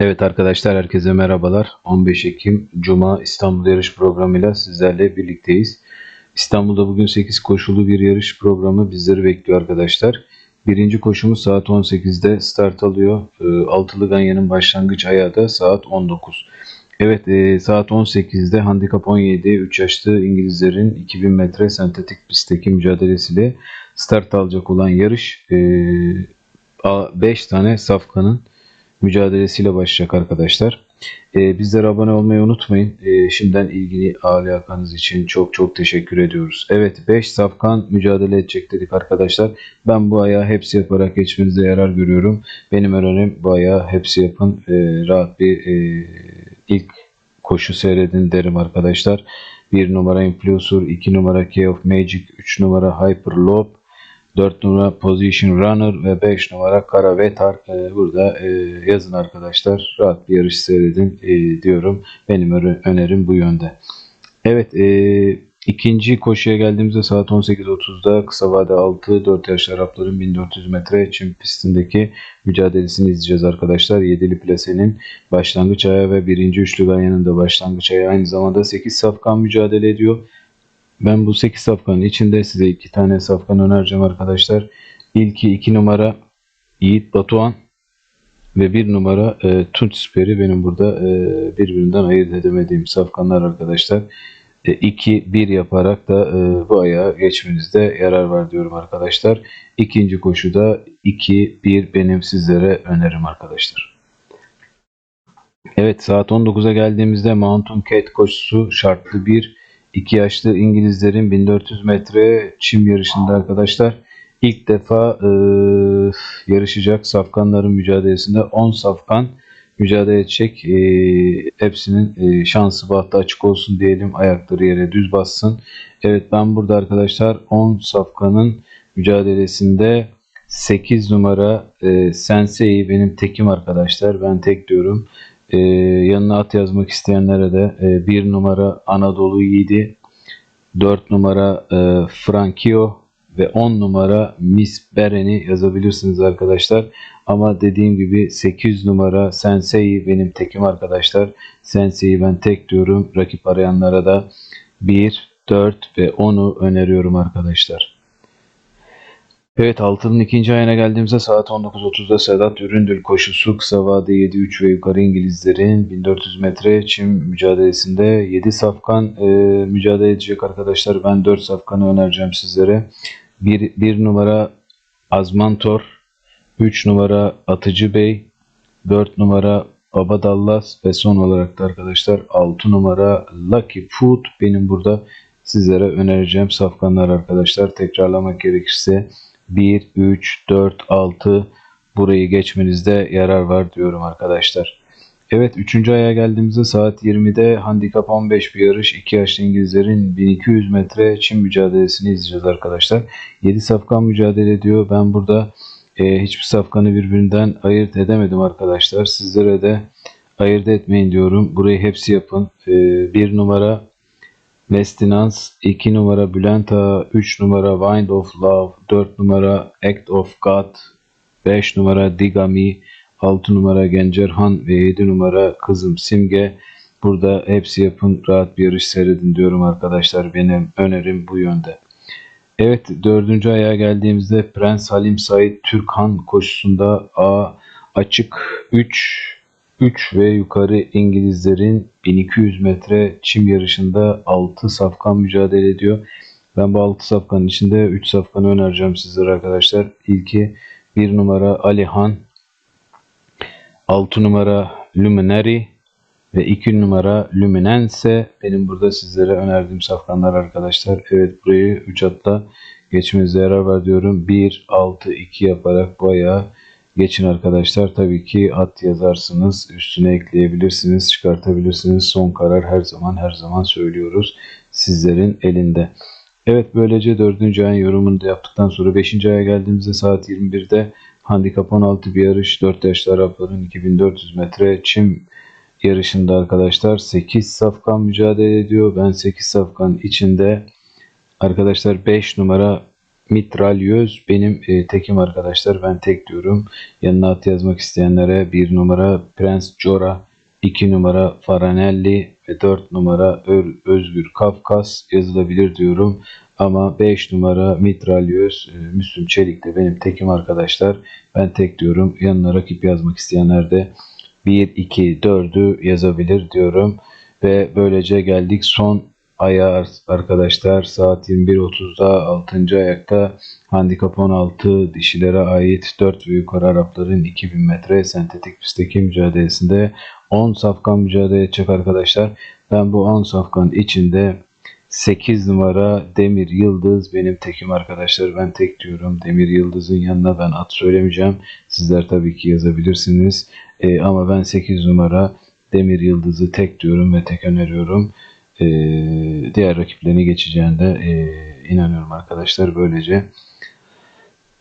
Evet arkadaşlar herkese merhabalar. 15 Ekim Cuma İstanbul yarış programıyla sizlerle birlikteyiz. İstanbul'da bugün 8 koşulu bir yarış programı bizleri bekliyor arkadaşlar. Birinci koşumuz saat 18'de start alıyor. Ee, Altılı Ganyan'ın başlangıç ayağı da saat 19. Evet e, saat 18'de handikap 17 3 yaşlı İngilizlerin 2000 metre sentetik pistteki mücadelesiyle start alacak olan yarış 5 tane safkanın mücadelesiyle başlayacak arkadaşlar. Ee, bizlere abone olmayı unutmayın. Ee, şimdiden ilgili alakanız için çok çok teşekkür ediyoruz. Evet 5 safkan mücadele edecek dedik arkadaşlar. Ben bu ayağı hepsi yaparak geçmenizde yarar görüyorum. Benim önerim bu ayağı hepsi yapın. Ee, rahat bir e, ilk koşu seyredin derim arkadaşlar. 1 numara Influencer, 2 numara Key of Magic, 3 numara Hyperloop, 4 numara Position Runner ve 5 numara Kara Vetar. Ee, burada e, yazın arkadaşlar. Rahat bir yarış seyredin e, diyorum. Benim önerim bu yönde. Evet e, ikinci koşuya geldiğimizde saat 18.30'da kısa vade 6 4 yaşlı Arapların 1400 metre çim pistindeki mücadelesini izleyeceğiz arkadaşlar. Yedili plasenin başlangıç ayağı ve birinci üçlü ganyanın da başlangıç ayağı aynı zamanda 8 safkan mücadele ediyor. Ben bu 8 safkanın içinde size 2 tane safkan önereceğim arkadaşlar. İlki 2 numara Yiğit Batuhan ve 1 numara e, Tunç Speri benim burada e, birbirinden ayırt edemediğim safkanlar arkadaşlar. 2-1 yaparak da e, bu ayağa geçmenizde yarar var diyorum arkadaşlar. İkinci koşuda 2-1 benim sizlere önerim arkadaşlar. Evet saat 19'a geldiğimizde Mountain Cat koşusu şartlı bir 2 yaşlı İngilizlerin 1400 metre çim yarışında arkadaşlar ilk defa e, yarışacak safkanların mücadelesinde 10 safkan mücadele edecek. E, hepsinin e, şansı bahtı açık olsun diyelim. Ayakları yere düz bassın. Evet ben burada arkadaşlar 10 safkanın mücadelesinde 8 numara e, Sensei benim tekim arkadaşlar. Ben tek diyorum. E, yanına at yazmak isteyenlere de e, 1 numara Anadolu Yiğidi, 4 numara e, Frankio ve 10 numara Miss Beren'i yazabilirsiniz arkadaşlar. Ama dediğim gibi 8 numara Sensei benim tekim arkadaşlar. Sensei'yi ben tek diyorum. Rakip arayanlara da 1, 4 ve 10'u öneriyorum arkadaşlar. Evet altının ikinci ayına geldiğimizde saat 19.30'da Sedat Üründül koşusu kısa vade 7-3 ve yukarı İngilizlerin 1400 metre çim mücadelesinde 7 safkan e, mücadele edecek arkadaşlar. Ben 4 safkanı önereceğim sizlere. 1, 1 numara Azmantor, 3 numara Atıcı Bey, 4 numara Baba Dallas ve son olarak da arkadaşlar 6 numara Lucky Food benim burada sizlere önereceğim safkanlar arkadaşlar. Tekrarlamak gerekirse 1, 3, 4, 6 burayı geçmenizde yarar var diyorum arkadaşlar. Evet 3. aya geldiğimizde saat 20'de handikap 15 bir yarış. 2 yaşlı İngilizlerin 1200 metre çim mücadelesini izleyeceğiz arkadaşlar. 7 safkan mücadele ediyor. Ben burada e, hiçbir safkanı birbirinden ayırt edemedim arkadaşlar. Sizlere de ayırt etmeyin diyorum. Burayı hepsi yapın. E, bir numara Mestinans, 2 numara Bülent Ağa, 3 numara Wind of Love, 4 numara Act of God, 5 numara Digami, 6 numara Gencerhan ve 7 numara Kızım Simge. Burada hepsi yapın rahat bir yarış seyredin diyorum arkadaşlar. Benim önerim bu yönde. Evet dördüncü ayağa geldiğimizde Prens Halim Said Türkhan koşusunda A açık 3 3 ve yukarı İngilizlerin 1200 metre çim yarışında 6 safkan mücadele ediyor. Ben bu 6 safkanın içinde 3 safkanı önereceğim sizlere arkadaşlar. İlki 1 numara Alihan, 6 numara Luminary ve 2 numara Luminense benim burada sizlere önerdiğim safkanlar arkadaşlar. Evet burayı 3 atla geçmenizde yarar var diyorum. 1, 6, 2 yaparak bu ayağı geçin arkadaşlar. Tabii ki at yazarsınız. Üstüne ekleyebilirsiniz, çıkartabilirsiniz. Son karar her zaman her zaman söylüyoruz. Sizlerin elinde. Evet böylece 4. ayın yorumunu da yaptıktan sonra 5. aya geldiğimizde saat 21'de handikap 16 bir yarış 4 yaşlı Arapların 2400 metre çim yarışında arkadaşlar 8 safkan mücadele ediyor. Ben 8 safkan içinde arkadaşlar 5 numara Mitralyöz benim e, tekim arkadaşlar. Ben tek diyorum. Yanına at yazmak isteyenlere bir numara Prens Jora, 2 numara Faranelli ve 4 numara Özgür Kafkas yazılabilir diyorum. Ama 5 numara Mitralyöz, e, Müslüm Çelik de benim tekim arkadaşlar. Ben tek diyorum. Yanına rakip yazmak isteyenler de 1, 2, 4'ü yazabilir diyorum. Ve böylece geldik son aya arkadaşlar. Saat 21.30'da 6. ayakta handikap 16 dişilere ait 4 ve yukarı Arapların 2000 metre sentetik pistteki mücadelesinde 10 safkan mücadele edecek arkadaşlar. Ben bu 10 safkan içinde 8 numara Demir Yıldız benim tekim arkadaşlar. Ben tek diyorum. Demir Yıldız'ın yanına ben at söylemeyeceğim. Sizler tabii ki yazabilirsiniz. Ee, ama ben 8 numara Demir Yıldız'ı tek diyorum ve tek öneriyorum. Ee, diğer rakiplerini geçeceğine de e, inanıyorum arkadaşlar. Böylece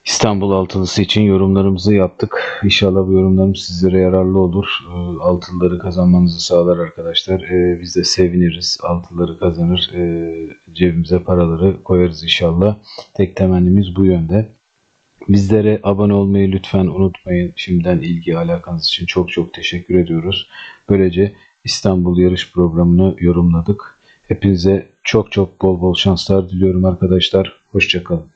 İstanbul altılısı için yorumlarımızı yaptık. İnşallah bu yorumlarımız sizlere yararlı olur. Ee, Altılıları kazanmanızı sağlar arkadaşlar. Ee, Biz de seviniriz. Altıları kazanır. Ee, Cebimize paraları koyarız inşallah. Tek temennimiz bu yönde. Bizlere abone olmayı lütfen unutmayın. Şimdiden ilgi alakanız için çok çok teşekkür ediyoruz. Böylece İstanbul yarış programını yorumladık. Hepinize çok çok bol bol şanslar diliyorum arkadaşlar. Hoşçakalın.